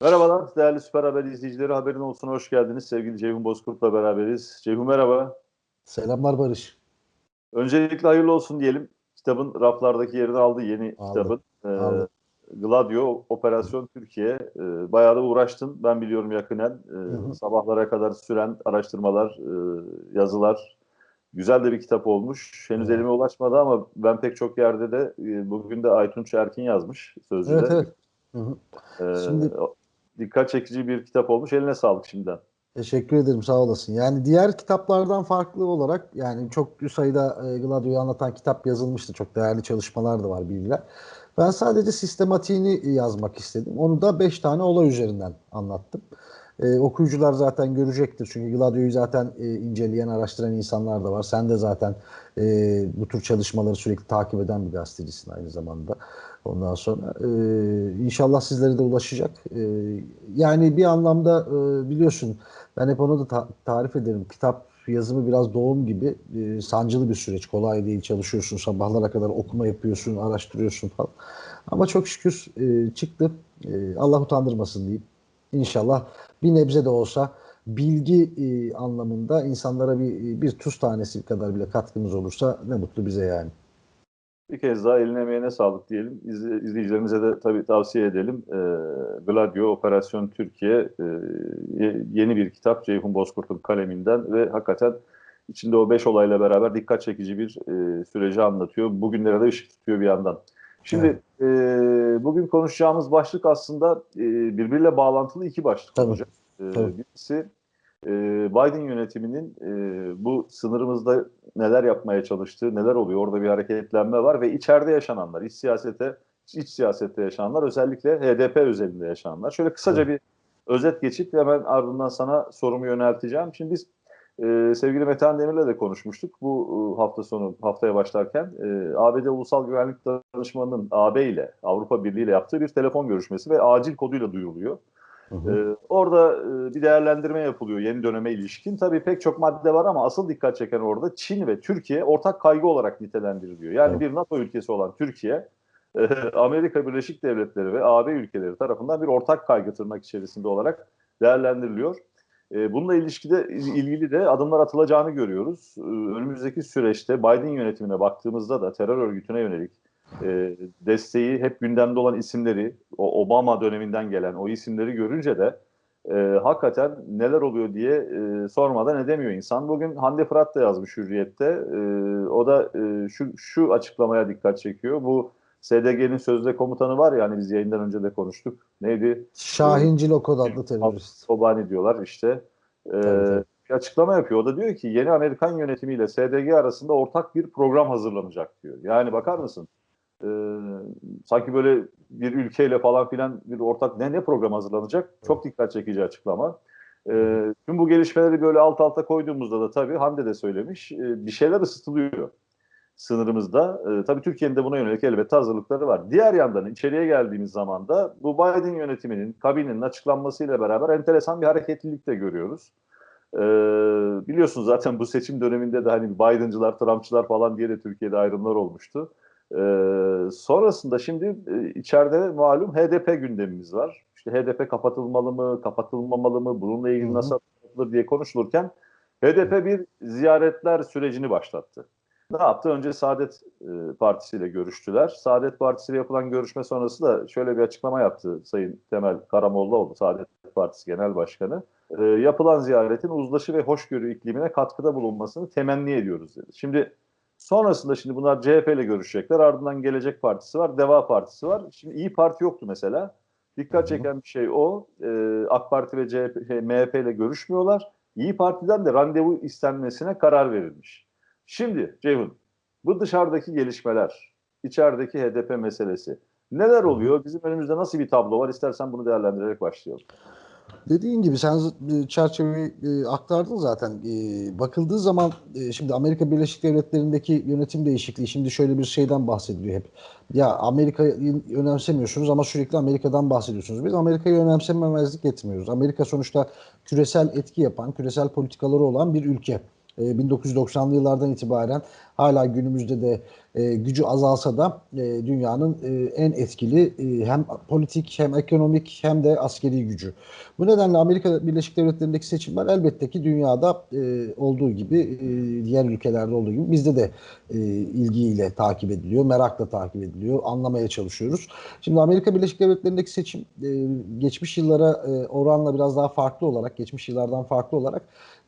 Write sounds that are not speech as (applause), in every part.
Merhabalar değerli Süper Haber izleyicileri haberin olsun hoş geldiniz. Sevgili Ceyhun Bozkurt'la beraberiz. Ceyhun merhaba. Selamlar Barış. Öncelikle hayırlı olsun diyelim. Kitabın raflardaki yerini aldı yeni Aldı. kitabın. Ee, Aldı. Gladio Operasyon Türkiye. Ee, bayağı da uğraştın. Ben biliyorum yakinen. Ee, hı. Sabahlara kadar süren araştırmalar, e, yazılar. Güzel de bir kitap olmuş. Henüz Evet. elime ulaşmadı ama ben pek çok yerde de e, bugün de Aytunç Erkin yazmış sözlüde. Evet evet. Hı hı. Ee, Şimdi- o- dikkat çekici bir kitap olmuş. Eline sağlık şimdiden. Teşekkür ederim sağ olasın. Yani diğer kitaplardan farklı olarak yani çok sayıda e, Gladio'yu anlatan kitap yazılmıştı. Çok değerli çalışmalar da var bilgiler. Ben sadece sistematiğini yazmak istedim. Onu da 5 tane olay üzerinden anlattım. E, okuyucular zaten görecektir. Çünkü Gladio'yu zaten e, inceleyen, araştıran insanlar da var. Sen de zaten e, bu tür çalışmaları sürekli takip eden bir gazetecisin aynı zamanda. Ondan sonra e, inşallah sizlere de ulaşacak. E, yani bir anlamda e, biliyorsun ben hep onu da ta- tarif ederim. Kitap yazımı biraz doğum gibi e, sancılı bir süreç. Kolay değil. Çalışıyorsun sabahlara kadar okuma yapıyorsun, araştırıyorsun falan. Ama çok şükür e, çıktı. E, Allah utandırmasın diyeyim. İnşallah bir nebze de olsa bilgi e, anlamında insanlara bir bir tuz tanesi kadar bile katkımız olursa ne mutlu bize yani. Bir kez daha eline emeğine sağlık diyelim. İzle- İzleyicilerimize de tabii tavsiye edelim. Ee, Gladio Operasyon Türkiye e, ye- yeni bir kitap Ceyhun Bozkurt'un kaleminden ve hakikaten içinde o beş olayla beraber dikkat çekici bir e, süreci anlatıyor. Bugünlere de ışık tutuyor bir yandan. Şimdi e, bugün konuşacağımız başlık aslında e, birbiriyle bağlantılı iki başlık Tabii, olacak. E, tabii. birisi e, Biden yönetiminin e, bu sınırımızda neler yapmaya çalıştığı, neler oluyor, orada bir hareketlenme var ve içeride yaşananlar, iç siyasete, iç siyasette yaşananlar, özellikle HDP özelinde yaşananlar. Şöyle kısaca bir özet geçip hemen ardından sana sorumu yönelteceğim. Şimdi biz e, sevgili Metehan Demir'le de konuşmuştuk bu e, hafta sonu, haftaya başlarken. E, ABD Ulusal Güvenlik Danışmanı'nın AB ile, Avrupa Birliği ile yaptığı bir telefon görüşmesi ve acil koduyla duyuruluyor. Hı hı. Ee, orada e, bir değerlendirme yapılıyor yeni döneme ilişkin. Tabii pek çok madde var ama asıl dikkat çeken orada Çin ve Türkiye ortak kaygı olarak nitelendiriliyor. Yani Evet. bir NATO ülkesi olan Türkiye, e, Amerika Birleşik Devletleri ve AB ülkeleri tarafından bir ortak kaygı tırnak içerisinde olarak değerlendiriliyor. E, Bununla ilişkide ilgili de adımlar atılacağını görüyoruz. E, Önümüzdeki süreçte Biden yönetimine baktığımızda da terör örgütüne yönelik e, desteği hep gündemde olan isimleri, o Obama döneminden gelen o isimleri görünce de e, hakikaten neler oluyor diye e, sormadan edemiyor insan. Bugün Hande Fırat da yazmış Hürriyet'te. O da şu, şu açıklamaya dikkat çekiyor. Bu SDG'nin sözde komutanı var ya hani biz yayından önce de konuştuk. Neydi? Şahin Cilokod adlı terörist. Kobani diyorlar işte. E, Tabii, tabii. bir açıklama yapıyor. O da diyor ki yeni Amerikan yönetimiyle SDG arasında ortak bir program hazırlanacak diyor. Yani bakar mısın? Ee, sanki böyle bir ülkeyle falan filan bir ortak ne ne program hazırlanacak? Çok dikkat çekici açıklama. Ee, tüm bu gelişmeleri böyle alt alta koyduğumuzda da tabii Hande de söylemiş e, bir şeyler ısıtılıyor sınırımızda. Ee, tabii Türkiye'nin de buna yönelik elbette hazırlıkları var. Diğer yandan içeriye geldiğimiz zaman da bu Biden yönetiminin, kabinenin açıklanmasıyla beraber enteresan bir hareketlilik de görüyoruz. Ee, biliyorsunuz zaten bu seçim döneminde de hani Biden'cılar, Trump'çılar falan diye de Türkiye'de ayrımlar olmuştu. Ee, sonrasında şimdi e, içeride malum HDP gündemimiz var. İşte HDP kapatılmalı mı, kapatılmamalı mı, bununla ilgili nasıl yapılır diye konuşulurken HDP bir ziyaretler sürecini başlattı. Ne yaptı? Önce Saadet e, Partisi ile görüştüler. Saadet Partisi ile yapılan görüşme sonrası da şöyle bir açıklama yaptı Sayın Temel Karamollaoğlu, Saadet Partisi Genel Başkanı. E, yapılan ziyaretin uzlaşı ve hoşgörü iklimine katkıda bulunmasını temenni ediyoruz dedi. Şimdi sonrasında şimdi bunlar CHP ile görüşecekler. Ardından Gelecek Partisi var, Deva Partisi var. Şimdi İyi Parti yoktu mesela. Dikkat çeken bir şey o. E, AK Parti ve CHP, şey, MHP ile görüşmüyorlar. İyi Parti'den de randevu istenmesine karar verilmiş. Şimdi Ceyhun, bu dışarıdaki gelişmeler, içerideki HDP meselesi neler oluyor? Bizim önümüzde nasıl bir tablo var? İstersen bunu değerlendirerek başlayalım. Dediğin gibi sen çerçeveyi e, aktardın zaten. E, bakıldığı zaman e, şimdi Amerika Birleşik Devletleri'ndeki yönetim değişikliği şimdi şöyle bir şeyden bahsediliyor hep. Ya Amerika'yı önemsemiyorsunuz ama sürekli Amerika'dan bahsediyorsunuz. Biz Amerika'yı önemsememezlik etmiyoruz. Amerika sonuçta küresel etki yapan, küresel politikaları olan bir ülke. E, 1990'lı yıllardan itibaren hala günümüzde de e, gücü azalsa da e, dünyanın e, en etkili e, hem politik hem ekonomik hem de askeri gücü. Bu nedenle Amerika Birleşik Devletleri'ndeki seçimler elbette ki dünyada e, olduğu gibi e, diğer ülkelerde olduğu gibi bizde de e, ilgiyle takip ediliyor, merakla takip ediliyor, anlamaya çalışıyoruz. Şimdi Amerika Birleşik Devletleri'ndeki seçim e, geçmiş yıllara e, oranla biraz daha farklı olarak, geçmiş yıllardan farklı olarak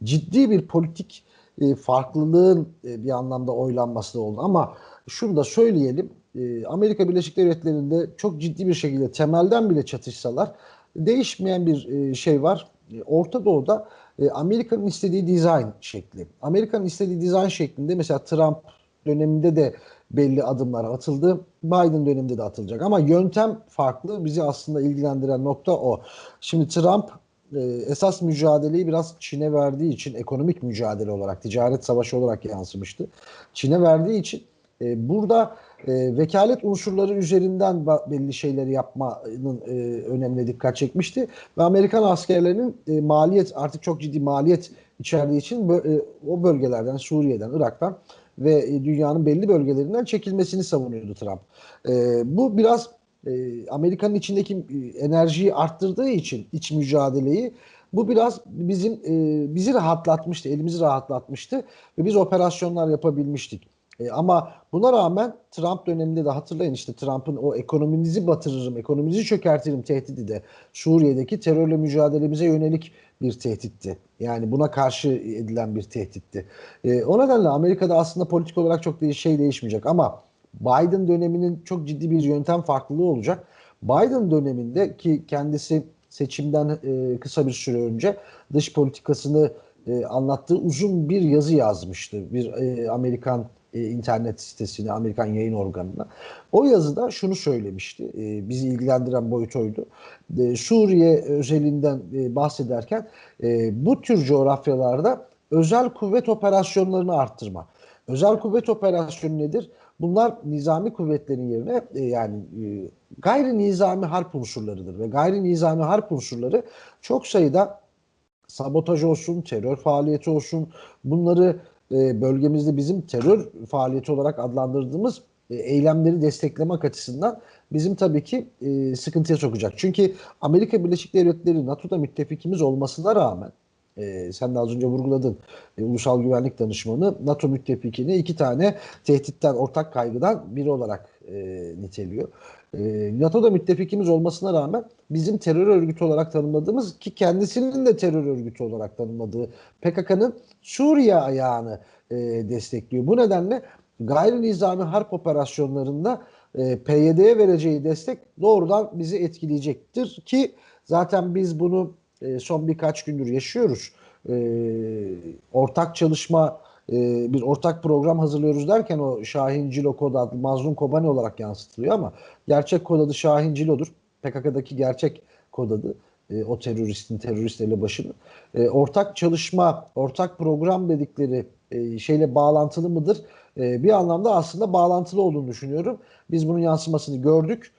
ciddi bir politik e, farklılığın e, bir anlamda oylanması da oldu. Ama şunu da söyleyelim, e, Amerika Birleşik Devletleri'nde çok ciddi bir şekilde temelden bile çatışsalar değişmeyen bir e, şey var. E, Orta Doğu'da e, Amerika'nın istediği dizayn şekli. Amerika'nın istediği dizayn şeklinde mesela Trump döneminde de belli adımlar atıldı. Biden döneminde de atılacak. Ama yöntem farklı. Bizi aslında ilgilendiren nokta o. Şimdi Trump e, esas mücadeleyi biraz Çin'e verdiği için ekonomik mücadele olarak, ticaret savaşı olarak yansımıştı. Çin'e verdiği için e, burada e, vekalet unsurları üzerinden belli şeyleri yapmanın e, önemine dikkat çekmişti. Ve Amerikan askerlerinin e, maliyet artık çok ciddi maliyet içerdiği için bö- e, o bölgelerden, Suriye'den, Irak'tan ve e, dünyanın belli bölgelerinden çekilmesini savunuyordu Trump. E, bu biraz e, Amerika'nın içindeki e, enerjiyi arttırdığı için iç mücadeleyi bu biraz bizim e, bizi rahatlatmıştı, elimizi rahatlatmıştı ve biz operasyonlar yapabilmiştik. E, ama buna rağmen Trump döneminde de hatırlayın işte Trump'ın o ekonominizi batırırım, ekonominizi çökertirim tehdidi de Suriye'deki terörle mücadelemize yönelik bir tehditti. Yani buna karşı edilen bir tehditti. E, o nedenle Amerika'da aslında politik olarak çok şey değişmeyecek ama Biden döneminin çok ciddi bir yöntem farklılığı olacak. Biden döneminde ki kendisi seçimden e, kısa bir süre önce dış politikasını e, anlattığı uzun bir yazı yazmıştı. Bir e, Amerikan e, internet sitesine, Amerikan yayın organına. O yazıda şunu söylemişti, e, bizi ilgilendiren boyut oydu. E, Suriye özelinden e, bahsederken e, bu tür coğrafyalarda özel kuvvet operasyonlarını arttırma. Özel kuvvet operasyonu nedir? Bunlar nizami kuvvetlerin yerine e, yani e, gayri nizami harp unsurlarıdır ve gayri nizami harp unsurları çok sayıda sabotaj olsun, terör faaliyeti olsun bunları e, bölgemizde bizim terör faaliyeti olarak adlandırdığımız e, eylemleri desteklemek açısından bizim tabii ki e, sıkıntıya sokacak. Çünkü Amerika Birleşik Devletleri NATO'da müttefikimiz olmasına rağmen e, sen de az önce vurguladın e, Ulusal Güvenlik Danışmanı NATO müttefikini iki tane tehditten, ortak kaygıdan biri olarak e, niteliyor. E, NATO'da müttefikimiz olmasına rağmen bizim terör örgütü olarak tanımladığımız ki kendisinin de terör örgütü olarak tanımladığı PKK'nın Suriye ayağını e, destekliyor. Bu nedenle gayri nizami harp operasyonlarında e, PYD'ye vereceği destek doğrudan bizi etkileyecektir ki zaten biz bunu e, son birkaç gündür yaşıyoruz. E, ortak çalışma e, bir ortak program hazırlıyoruz derken o Şahin Cilo kod adlı Mazlum Kobani olarak yansıtılıyor ama gerçek kod adı Şahin Cilo'dur. PKK'daki gerçek kod adı o teröristin terörist elebaşının. Ortak çalışma, ortak program dedikleri şeyle bağlantılı mıdır? Bir anlamda aslında bağlantılı olduğunu düşünüyorum. Biz bunun yansımasını gördük.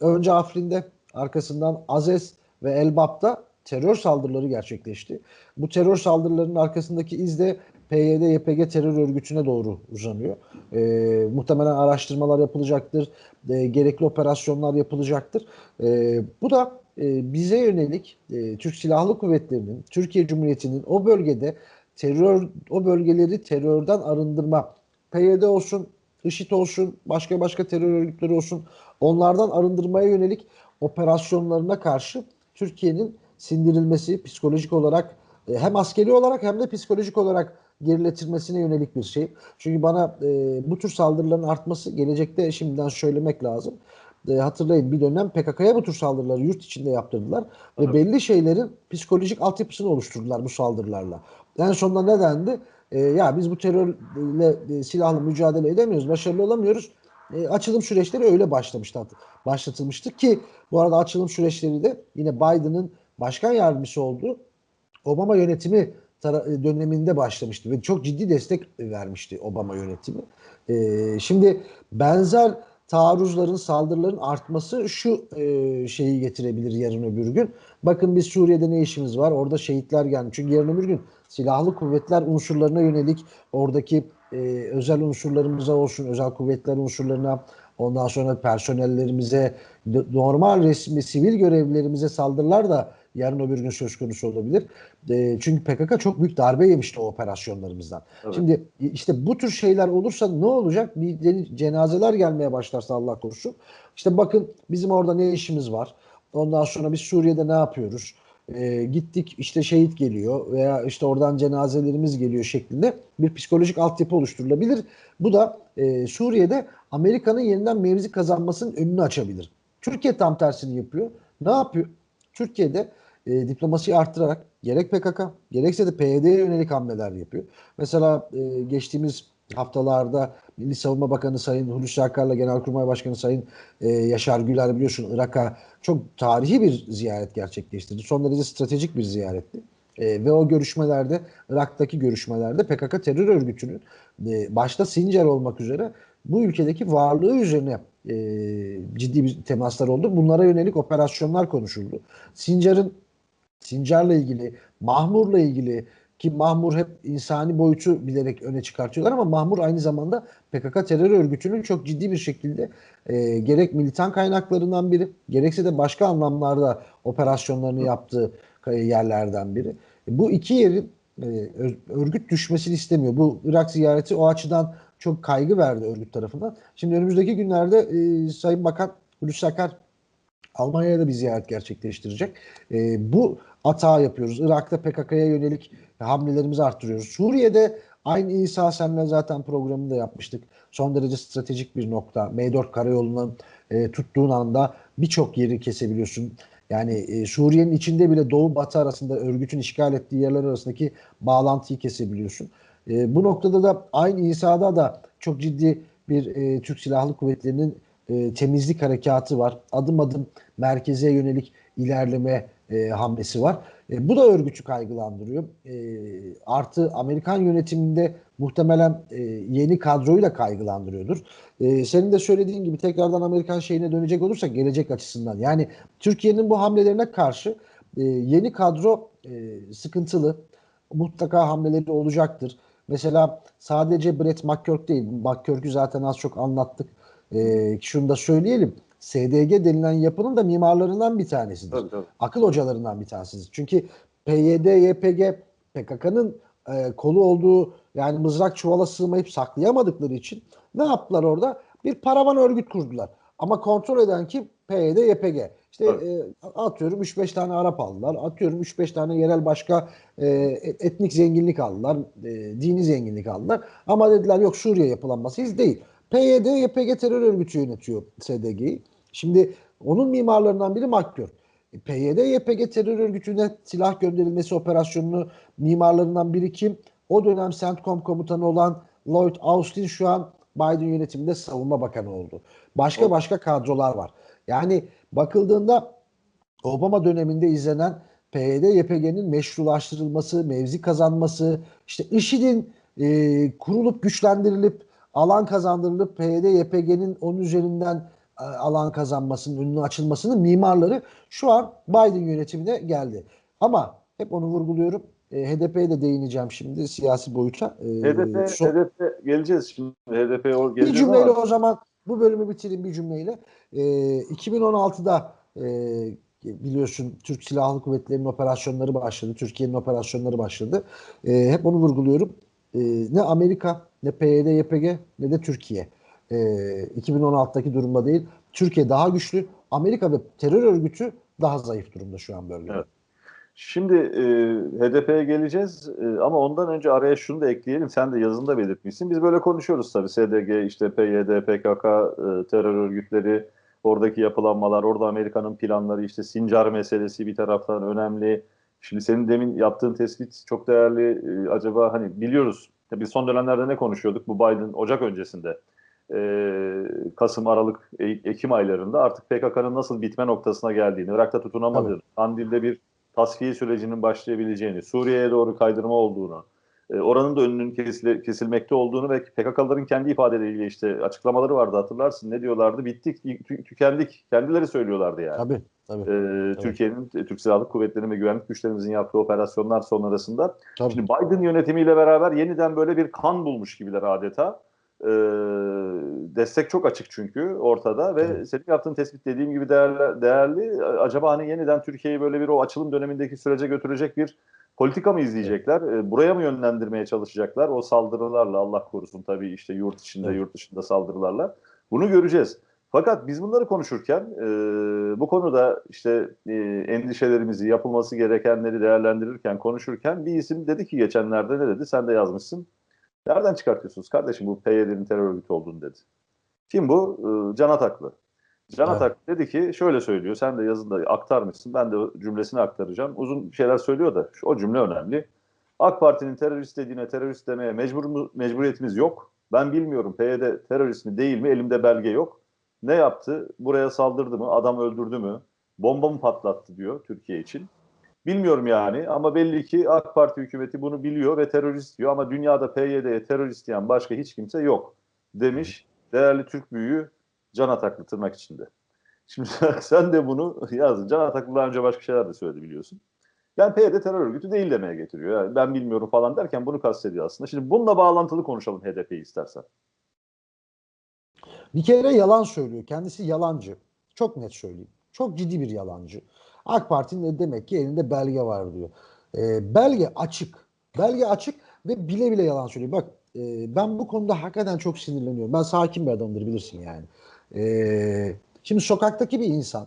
Önce Afrin'de arkasından Azez ve Elbap'ta terör saldırıları gerçekleşti. Bu terör saldırılarının arkasındaki iz de PYD, YPG terör örgütüne doğru uzanıyor. E, muhtemelen araştırmalar yapılacaktır. E, gerekli operasyonlar yapılacaktır. E, bu da e, bize yönelik e, Türk Silahlı Kuvvetleri'nin, Türkiye Cumhuriyeti'nin o bölgede terör, o bölgeleri terörden arındırma, PYD olsun, IŞİD olsun, başka başka terör örgütleri olsun, onlardan arındırmaya yönelik operasyonlarına karşı Türkiye'nin sindirilmesi psikolojik olarak e, hem askeri olarak hem de psikolojik olarak geriletilmesine yönelik bir şey. Çünkü bana e, bu tür saldırıların artması gelecekte şimdiden söylemek lazım. E, hatırlayın bir dönem PKK'ya bu tür saldırıları yurt içinde yaptırdılar ve evet. belli şeylerin psikolojik altyapısını oluşturdular bu saldırılarla. En sonunda ne dendi? E, ya biz bu terörle e, silahlı mücadele edemiyoruz, başarılı olamıyoruz. E, açılım süreçleri öyle başlamıştı, başlatılmıştı ki bu arada açılım süreçleri de yine Biden'ın başkan yardımcısı olduğu Obama yönetimi döneminde başlamıştı ve çok ciddi destek vermişti Obama yönetimi. E, şimdi benzer taarruzların, saldırıların artması şu e, şeyi getirebilir yarın öbür gün. Bakın biz Suriye'de ne işimiz var? Orada şehitler geldi. Çünkü yarın öbür gün silahlı kuvvetler unsurlarına yönelik oradaki e, özel unsurlarımıza olsun, özel kuvvetler unsurlarına, ondan sonra personellerimize, normal resmi sivil görevlilerimize saldırılar da yarın öbür gün söz konusu olabilir. E, çünkü PKK çok büyük darbe yemişti o operasyonlarımızdan. Evet. Şimdi işte bu tür şeyler olursa ne olacak? Bir cenazeler gelmeye başlarsa Allah korusun. İşte bakın bizim orada ne işimiz var? Ondan sonra biz Suriye'de ne yapıyoruz? Ee, gittik işte şehit geliyor veya işte oradan cenazelerimiz geliyor şeklinde bir psikolojik altyapı oluşturulabilir. Bu da e, Suriye'de Amerika'nın yeniden mevzi kazanmasının önünü açabilir. Türkiye tam tersini yapıyor. Ne yapıyor? Türkiye'de e, diplomasiyi arttırarak gerek PKK gerekse de PYD'ye yönelik hamleler yapıyor. Mesela e, geçtiğimiz haftalarda Milli Savunma Bakanı Sayın Hulusi Akar'la Genelkurmay Başkanı Sayın e, Yaşar Güler biliyorsun Irak'a çok tarihi bir ziyaret gerçekleştirdi. Son derece stratejik bir ziyaretti. E, ve o görüşmelerde, Irak'taki görüşmelerde PKK terör örgütünün e, başta Sincar olmak üzere bu ülkedeki varlığı üzerine e, ciddi bir temaslar oldu. Bunlara yönelik operasyonlar konuşuldu. Sincar'ın Sincar'la ilgili, Mahmur'la ilgili ki Mahmur hep insani boyutu bilerek öne çıkartıyorlar ama Mahmur aynı zamanda PKK terör örgütünün çok ciddi bir şekilde e, gerek militan kaynaklarından biri gerekse de başka anlamlarda operasyonlarını yaptığı yerlerden biri. Bu iki yerin e, örgüt düşmesini istemiyor. Bu Irak ziyareti o açıdan çok kaygı verdi örgüt tarafından. Şimdi önümüzdeki günlerde e, Sayın Bakan Hulusi Akar Almanya'ya da bir ziyaret gerçekleştirecek. E, bu hata yapıyoruz. Irak'ta PKK'ya yönelik hamlelerimizi arttırıyoruz. Suriye'de aynı İsa senle zaten programında yapmıştık. Son derece stratejik bir nokta. M4 karayolunun e, tuttuğun anda birçok yeri kesebiliyorsun. Yani e, Suriye'nin içinde bile doğu batı arasında örgütün işgal ettiği yerler arasındaki bağlantıyı kesebiliyorsun. E, bu noktada da aynı İsa'da da çok ciddi bir e, Türk Silahlı Kuvvetleri'nin e, temizlik harekatı var. Adım adım merkeze yönelik ilerleme e, hamlesi var. E, bu da örgütü kaygılandırıyor. E, artı Amerikan yönetiminde muhtemelen e, yeni kadroyu da kaygılandırıyordur. E, senin de söylediğin gibi tekrardan Amerikan şeyine dönecek olursak gelecek açısından. Yani Türkiye'nin bu hamlelerine karşı e, yeni kadro e, sıkıntılı. Mutlaka hamleleri olacaktır. Mesela sadece Brett McCurk değil. McCurk'ü zaten az çok anlattık. E, şunu da söyleyelim. SDG denilen yapının da mimarlarından bir tanesidir. Tabii, tabii. Akıl hocalarından bir tanesidir. Çünkü PYD, YPG PKK'nın e, kolu olduğu yani mızrak çuvala sığmayıp saklayamadıkları için ne yaptılar orada? Bir paravan örgüt kurdular. Ama kontrol eden kim? PYD, YPG. İşte e, atıyorum 3-5 tane Arap aldılar. Atıyorum 3-5 tane yerel başka e, etnik zenginlik aldılar. E, dini zenginlik aldılar. Ama dediler yok Suriye yapılanmasıyız değil. PYD, YPG terör örgütü yönetiyor SDG'yi. Şimdi onun mimarlarından biri Makkör. PYD, YPG terör örgütüne silah gönderilmesi operasyonunu mimarlarından biri kim? O dönem CENTCOM komutanı olan Lloyd Austin şu an Biden yönetiminde savunma bakanı oldu. Başka başka kadrolar var. Yani bakıldığında Obama döneminde izlenen PYD, YPG'nin meşrulaştırılması, mevzi kazanması, işte IŞİD'in e, kurulup güçlendirilip alan kazandırılıp PYD, YPG'nin onun üzerinden e, alan kazanmasının, önünün açılmasının mimarları şu an Biden yönetimine geldi. Ama hep onu vurguluyorum. E, HDP'ye de değineceğim şimdi siyasi boyuta. E, HDP, son- HDP geleceğiz şimdi. HDP o bir cümleyle ama o zaman bu bölümü bitireyim bir cümleyle. E, 2016'da e, biliyorsun Türk Silahlı Kuvvetleri'nin operasyonları başladı. Türkiye'nin operasyonları başladı. E, hep onu vurguluyorum. E, ne Amerika, ne PYD, YPG, ne de Türkiye. E, 2016'daki durumda değil. Türkiye daha güçlü. Amerika ve terör örgütü daha zayıf durumda şu an bölgede. Evet. Şimdi e, HDP'ye geleceğiz e, ama ondan önce araya şunu da ekleyelim. Sen de yazında belirtmişsin. Biz böyle konuşuyoruz tabii. SDG, işte PYD, PKK, e, terör örgütleri, oradaki yapılanmalar, orada Amerika'nın planları, işte Sincar meselesi bir taraftan önemli. Şimdi senin demin yaptığın tespit çok değerli. E, acaba hani biliyoruz. Tabii son dönemlerde ne konuşuyorduk? Bu Biden Ocak öncesinde. E, Kasım, Aralık, E- Ekim aylarında artık PKK'nın nasıl bitme noktasına geldiğini, Irak'ta tutunamadığını, Kandil'de bir tasfiye sürecinin başlayabileceğini, Suriye'ye doğru kaydırma olduğunu, oranın da önünün kesile- kesilmekte olduğunu ve PKK'ların kendi ifadeleriyle işte açıklamaları vardı hatırlarsın. Ne diyorlardı? Bittik, tü- tükendik. Kendileri söylüyorlardı yani. Tabii tabii. Ee, Türkiye'nin, Türk Silahlı Kuvvetleri'nin ve güvenlik güçlerimizin yaptığı operasyonlar sonrasında tabii. Şimdi Biden yönetimiyle beraber yeniden böyle bir kan bulmuş gibiler adeta. Ee, destek çok açık çünkü ortada ve Evet. senin yaptığın tespit dediğim gibi değerli, değerli. Acaba hani yeniden Türkiye'yi böyle bir o açılım dönemindeki sürece götürecek bir politika mı izleyecekler? Ee, buraya mı yönlendirmeye çalışacaklar? O saldırılarla Allah korusun tabii işte yurt içinde Evet. yurt dışında saldırılarla. Bunu göreceğiz. Fakat biz bunları konuşurken e, bu konuda işte e, endişelerimizi, yapılması gerekenleri değerlendirirken, konuşurken bir isim dedi ki geçenlerde ne dedi? Sen de yazmışsın. Nereden çıkartıyorsunuz kardeşim bu PYD'nin terör örgütü olduğunu dedi. Kim bu? Ee, Can Ataklı. Can Evet. Ataklı dedi ki şöyle söylüyor. Sen de yazında aktarmışsın. Ben de cümlesini aktaracağım. Uzun şeyler söylüyor da şu- o cümle önemli. AK Parti'nin terörist dediğine terörist demeye mecbur mu- mecburiyetimiz yok. Ben bilmiyorum PYD terörist mi değil mi elimde belge yok. Ne yaptı? Buraya saldırdı mı? Adam öldürdü mü? Bomba mı patlattı diyor Türkiye için. Bilmiyorum yani ama belli ki AK Parti hükümeti bunu biliyor ve terörist diyor ama dünyada PYD'ye terörist diyen başka hiç kimse yok demiş değerli Türk büyüğü Can Ataklı tırnak içinde. Şimdi (laughs) sen de bunu yazdın. Can Ataklı daha önce başka şeyler de söyledi biliyorsun. Yani PYD terör örgütü değil demeye getiriyor. Yani ben bilmiyorum falan derken bunu kastediyor aslında. Şimdi bununla bağlantılı konuşalım HDP'yi istersen. Bir kere yalan söylüyor. Kendisi yalancı. Çok net söyleyeyim. Çok ciddi bir yalancı. AK Parti'nin de demek ki elinde belge var diyor. Ee, belge açık. Belge açık ve bile bile yalan söylüyor. Bak e, ben bu konuda hakikaten çok sinirleniyorum. Ben sakin bir adamdır bilirsin yani. Ee, şimdi sokaktaki bir insan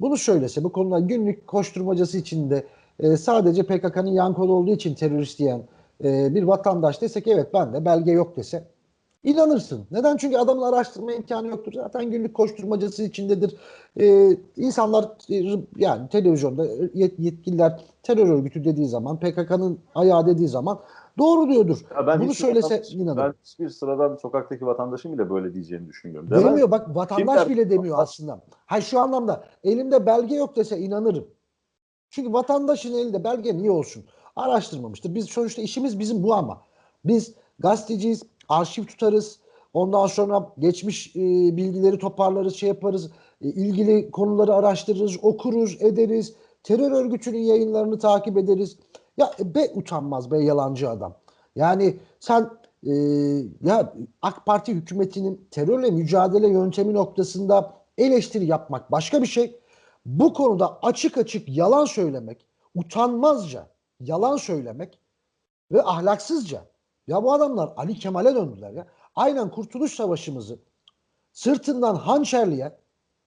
bunu söylese bu konuda günlük koşturmacası içinde e, sadece PKK'nın yan kolu olduğu için terörist diyen e, bir vatandaş dese ki evet ben de belge yok dese İnanırsın. Neden? Çünkü adamın araştırma imkanı yoktur. Zaten günlük koşturmacası içindedir. Ee, insanlar e, yani televizyonda yet- yetkililer terör örgütü dediği zaman PKK'nın ayağı dediği zaman doğru diyordur. Ya ben Bunu söylese inanırım. Ben hiçbir sıradan sokaktaki vatandaşın bile böyle diyeceğini düşünmüyorum. Demez. Demiyor bak vatandaş Kim der- bile demiyor aslında. Hayır şu anlamda elimde belge yok dese inanırım. Çünkü vatandaşın elinde belge niye olsun? Araştırmamıştır. Biz sonuçta işimiz bizim bu ama. Biz gazeteciyiz, arşiv tutarız. Ondan sonra geçmiş e, bilgileri toparlarız, şey yaparız. E, ilgili konuları araştırırız, okuruz, ederiz. Terör örgütünün yayınlarını takip ederiz. Ya e, be utanmaz be yalancı adam. Yani sen e, ya AK Parti hükümetinin terörle mücadele yöntemi noktasında eleştiri yapmak başka bir şey. Bu konuda açık açık yalan söylemek, utanmazca yalan söylemek ve ahlaksızca. Ya bu adamlar Ali Kemal'e döndüler ya. Aynen Kurtuluş Savaşımızı sırtından hançerleyen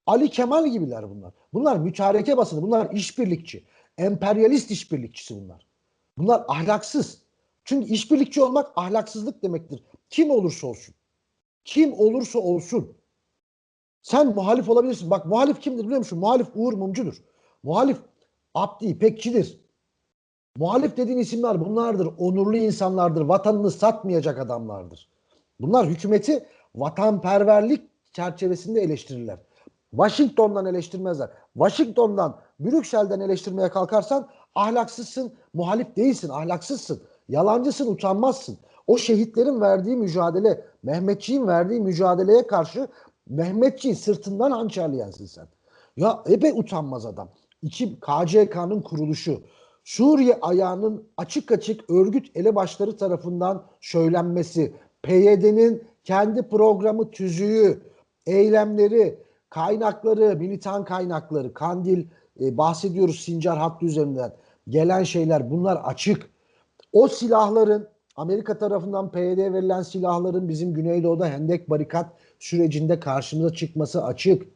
Ali Kemal gibiler bunlar. Bunlar mütareke basını, bunlar işbirlikçi. Emperyalist işbirlikçisi bunlar. Bunlar ahlaksız. Çünkü işbirlikçi olmak ahlaksızlık demektir. Kim olursa olsun. Kim olursa olsun. Sen muhalif olabilirsin. Bak muhalif kimdir biliyor musun? Muhalif Uğur Mumcudur. Muhalif Abdi İpekçidir. Muhalif dediğin isimler bunlardır. Onurlu insanlardır. Vatanını satmayacak adamlardır. Bunlar hükümeti vatanperverlik çerçevesinde eleştirirler. Washington'dan eleştirmezler. Washington'dan, Brüksel'den eleştirmeye kalkarsan ahlaksızsın, muhalif değilsin, ahlaksızsın, yalancısın, utanmazsın. O şehitlerin verdiği mücadele, Mehmetçiğin verdiği mücadeleye karşı Mehmetçiği sırtından hançerleyensin sen. Ya ebe utanmaz adam. İki KCK'nın kuruluşu, Suriye ayağının açık açık örgüt elebaşları tarafından söylenmesi, PYD'nin kendi programı tüzüğü, eylemleri, kaynakları, militan kaynakları, Kandil e, bahsediyoruz Sincar hattı üzerinden gelen şeyler bunlar açık. O silahların Amerika tarafından PYD'ye verilen silahların bizim Güneydoğu'da Hendek Barikat sürecinde karşımıza çıkması açık.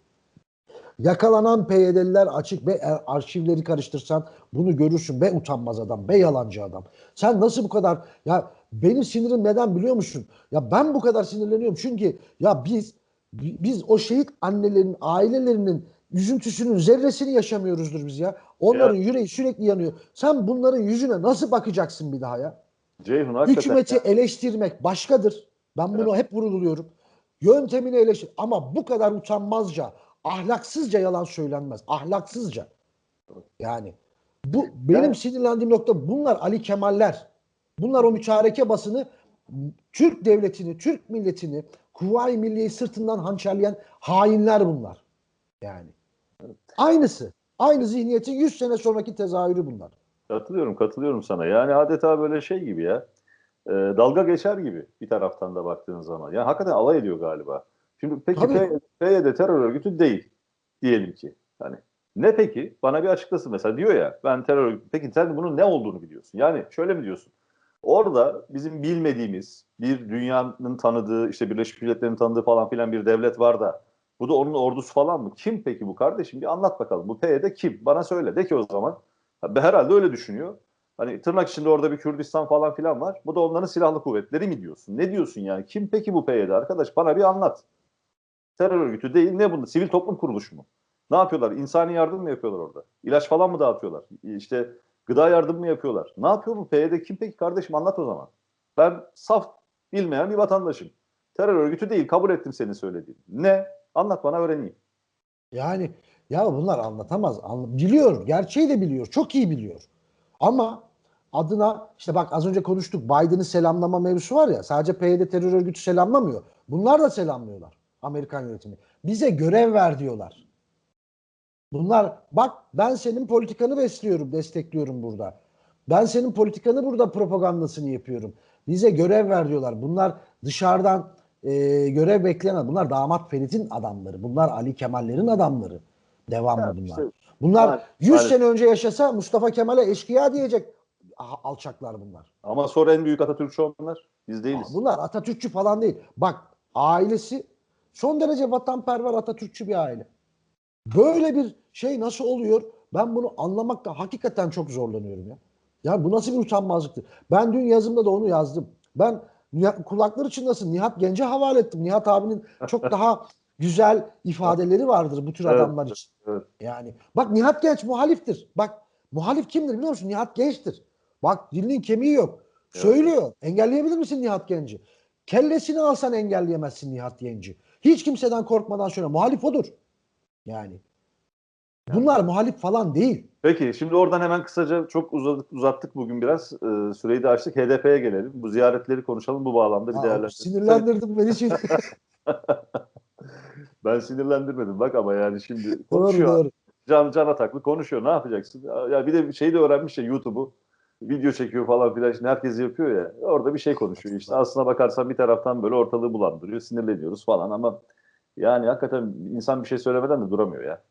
Yakalanan PYD'liler açık ve eğer arşivleri karıştırsan bunu görürsün. Be utanmaz adam, be yalancı adam. Sen nasıl bu kadar ya benim sinirim neden biliyor musun? Ya ben bu kadar sinirleniyorum çünkü ya biz biz o şehit annelerin, ailelerinin üzüntüsünün zerresini yaşamıyoruzdur biz ya. Onların yüreği sürekli yanıyor. Sen bunların yüzüne nasıl bakacaksın bir daha ya? Ceyhun. Hükümeti eleştirmek başkadır. Ben bunu hep vurguluyorum. Yöntemini eleştir ama bu kadar utanmazca, ahlaksızca yalan söylenmez. Ahlaksızca. Yani bu benim Yani- sinirlendiğim nokta bunlar Ali Kemaller. Bunlar o mütareke basını Türk devletini, Türk milletini, Kuvayi Milliye'yi sırtından hançerleyen hainler bunlar. Yani. Aynısı. Aynı zihniyetin 100 sene sonraki tezahürü bunlar. Katılıyorum, katılıyorum sana. Yani adeta böyle şey gibi ya. e, dalga geçer gibi bir taraftan da baktığın zaman. Yani hakikaten alay ediyor galiba. Şimdi peki Tabii. PYD terör örgütü değil diyelim ki. Hani ne peki? Bana bir açıklasın mesela diyor ya ben terör örgütü. Peki sen bunun ne olduğunu biliyorsun. Yani şöyle mi diyorsun? Orada bizim bilmediğimiz bir dünyanın tanıdığı işte Birleşmiş Milletler'in tanıdığı falan filan bir devlet var da bu da onun ordusu falan mı? Kim peki bu kardeşim? Bir anlat bakalım. Bu PYD kim? Bana söyle. De ki o zaman. Ha, Herhalde öyle düşünüyor. Hani tırnak içinde orada bir Kürdistan falan filan var. Bu da onların silahlı kuvvetleri mi diyorsun? Ne diyorsun yani? Kim peki bu PYD arkadaş? Bana bir anlat. Terör örgütü değil. Ne bunu? Sivil toplum kuruluşu mu? Ne yapıyorlar? İnsani yardım mı yapıyorlar orada? İlaç falan mı dağıtıyorlar? İşte gıda yardım mı yapıyorlar? Ne yapıyor bu PYD? Kim peki kardeşim? Anlat o zaman. Ben saf bilmeyen bir vatandaşım. Terör örgütü değil. Kabul ettim senin söylediğin. Ne? Anlat bana öğreneyim. Yani ya bunlar anlatamaz. Anla- biliyor. Gerçeği de biliyor. Çok iyi biliyor. Ama adına işte bak az önce konuştuk. Biden'ı selamlama mevzusu var ya. Sadece PYD terör örgütü selamlamıyor. Bunlar da selamlıyorlar. Amerikan yönetimi. Bize görev ver diyorlar. Bunlar bak ben senin politikanı besliyorum, destekliyorum burada. Ben senin politikanı burada propagandasını yapıyorum. Bize görev ver diyorlar. Bunlar dışarıdan e, görev bekleyen bunlar damat Ferit'in adamları. Bunlar Ali Kemal'lerin adamları. Devamlı Ya bunlar. işte bunlar maalesef- 100 maalesef. sene önce yaşasa Mustafa Kemal'e eşkıya diyecek alçaklar bunlar. Ama sonra en büyük Atatürkçü onlar. Biz değiliz. Bunlar Atatürkçü falan değil. Bak ailesi son derece vatanperver Atatürkçü bir aile. Böyle bir şey nasıl oluyor? Ben bunu anlamakta hakikaten çok zorlanıyorum ya. Ya bu nasıl bir utanmazlıktır? Ben dün yazımda da onu yazdım. Ben Nihat- kulakları çınlasın Nihat Genç'e havale ettim. Nihat abinin çok (laughs) daha güzel ifadeleri vardır bu tür Evet, adamlar için. evet. Yani bak Nihat Genç muhaliftir. Bak muhalif kimdir biliyor musun? Nihat Genç'tir. Bak dilinin kemiği yok. Evet. Söylüyor. Engelleyebilir misin Nihat Genç'i? Kellesini alsan engelleyemezsin Nihat Genç'i. Hiç kimseden korkmadan söyle. Muhalif odur. Yani. Bunlar muhalif falan değil. Peki şimdi oradan hemen kısaca çok uzadık, uzattık bugün biraz. Ee, süreyi de açtık. HDP'ye gelelim. Bu ziyaretleri konuşalım bu bağlamda bir değerlendirelim. sinirlendirdin beni (laughs) şimdi. (laughs) Ben sinirlendirmedim bak ama yani şimdi doğru konuşuyor. doğru. Can, can ataklı konuşuyor. Ne yapacaksın? Ya bir de bir şey de öğrenmiş ya YouTube'u. Video çekiyor falan filan. Şimdi herkes yapıyor ya. Orada bir şey konuşuyor işte. Aslına bakarsan bir taraftan böyle ortalığı bulandırıyor. Sinirleniyoruz falan ama yani hakikaten insan bir şey söylemeden de duramıyor ya.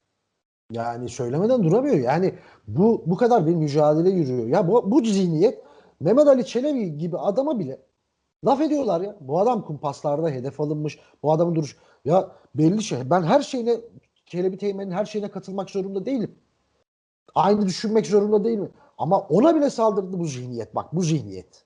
Yani söylemeden duramıyor. Yani bu bu kadar bir mücadele yürüyor. Ya bu, bu zihniyet Mehmet Ali Çelebi gibi adama bile laf ediyorlar ya. Bu adam kumpaslarda hedef alınmış. Bu adamın duruş. Ya belli şey. Ben her şeyine Çelebi Teğmen'in her şeyine katılmak zorunda değilim. Aynı düşünmek zorunda değilim. Ama ona bile saldırdı bu zihniyet. Bak bu zihniyet.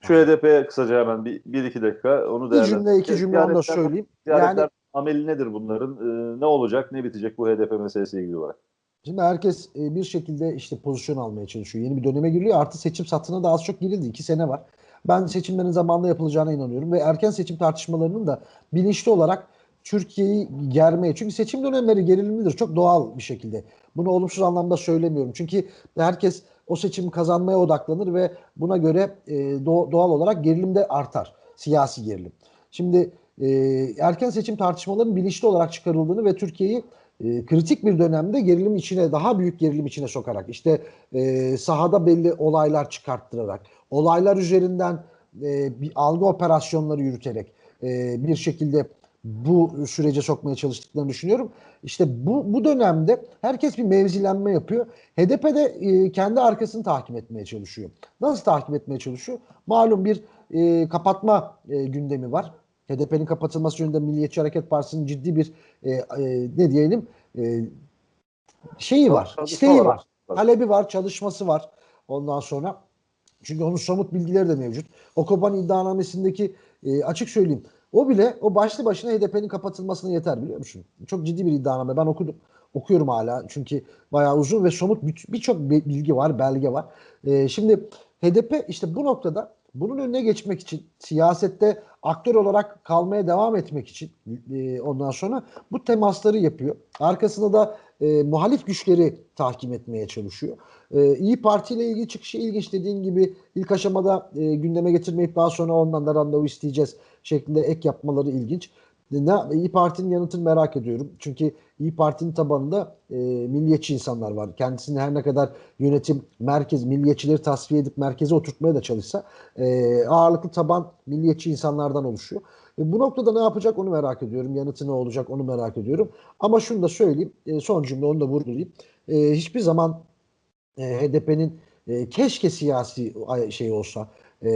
Şu HDP'ye kısaca hemen bir, bir iki dakika onu Bir değerlendirelim. cümle iki cümle onu da söyleyeyim. Yani ameli nedir bunların? Ee, ne olacak, ne bitecek bu HDP meselesiyle ilgili olarak? Şimdi herkes e, bir şekilde işte pozisyon almaya çalışıyor. Yeni bir döneme giriliyor. Artı seçim satına da az çok girildi. İki sene var. Ben seçimlerin zamanında yapılacağına inanıyorum. Ve erken seçim tartışmalarının da bilinçli olarak Türkiye'yi germeye. Çünkü seçim dönemleri gerilimlidir. Çok doğal bir şekilde. Bunu olumsuz anlamda söylemiyorum. Çünkü herkes o seçimi kazanmaya odaklanır ve buna göre e, doğ- doğal olarak gerilim de artar. Siyasi gerilim. Şimdi e, erken seçim tartışmalarının bilinçli olarak çıkarıldığını ve Türkiye'yi e, kritik bir dönemde gerilim içine daha büyük gerilim içine sokarak işte e, sahada belli olaylar çıkarttırarak olaylar üzerinden e, bir algı operasyonları yürüterek e, bir şekilde bu sürece sokmaya çalıştıklarını düşünüyorum. İşte bu, bu dönemde herkes bir mevzilenme yapıyor. HDP de e, kendi arkasını takip etmeye çalışıyor. Nasıl takip etmeye çalışıyor? Malum bir e, kapatma e, gündemi var. HDP'nin kapatılması yönünde Milliyetçi Hareket Partisi'nin ciddi bir e, e, ne diyelim e, şeyi var, Çalışma isteği var. var, talebi var, çalışması var. Ondan sonra çünkü onun somut bilgileri de mevcut. O Koban iddianamesindeki e, açık söyleyeyim. O bile o başlı başına HDP'nin kapatılmasına yeter biliyor musun? Çok ciddi bir iddianame. Ben okudum. Okuyorum hala çünkü bayağı uzun ve somut bir- birçok bir bilgi var, belge var. E, şimdi HDP işte bu noktada bunun önüne geçmek için siyasette aktör olarak kalmaya devam etmek için e, ondan sonra bu temasları yapıyor. Arkasında da e, muhalif güçleri tahkim etmeye çalışıyor. E, İyi Parti ile ilgili çıkışı ilginç dediğin gibi ilk aşamada e, gündeme getirmeyip daha sonra ondan da randevu isteyeceğiz şeklinde ek yapmaları ilginç. Ne, İyi Parti'nin yanıtını merak ediyorum. Çünkü İyi Parti'nin tabanında e, milliyetçi insanlar var. Kendisini her ne kadar yönetim merkez, milliyetçileri tasfiye edip merkeze oturtmaya da çalışsa e, ağırlıklı taban milliyetçi insanlardan oluşuyor. E, bu noktada ne yapacak onu merak ediyorum. Yanıtı ne olacak onu merak ediyorum. Ama şunu da söyleyeyim. E, son cümle onu da vurgulayayım. E, hiçbir zaman e, HDP'nin e, keşke siyasi şey olsa e,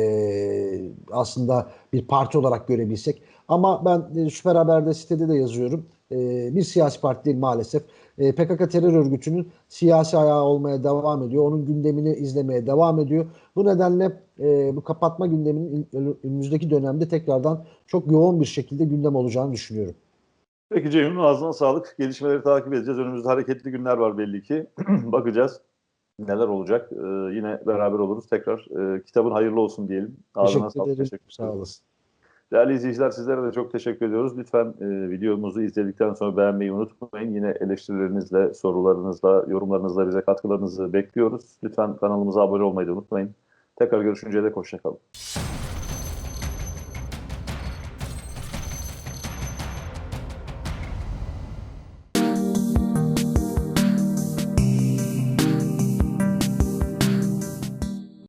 aslında bir parti olarak görebilsek. Ama ben e, Süper Haber'de sitede de yazıyorum. E, bir siyasi parti değil maalesef. E, PKK terör örgütünün siyasi ayağı olmaya devam ediyor. Onun gündemini izlemeye devam ediyor. Bu nedenle e, bu kapatma gündeminin in- önümüzdeki dönemde tekrardan çok yoğun bir şekilde gündem olacağını düşünüyorum. Peki Ceyhun'un ağzına sağlık. Gelişmeleri takip edeceğiz. Önümüzde hareketli günler var belli ki. (clears throat) Bakacağız neler olacak. Ee, yine beraber oluruz. Tekrar e, kitabın hayırlı olsun diyelim. Ağzına Teşekkür ederim. Teşekkür Sağ olasın. Değerli izleyiciler sizlere de çok teşekkür ediyoruz. Lütfen e, videomuzu izledikten sonra beğenmeyi unutmayın. Yine eleştirilerinizle, sorularınızla, yorumlarınızla bize katkılarınızı bekliyoruz. Lütfen kanalımıza abone olmayı da unutmayın. Tekrar görüşünceye dek hoşçakalın.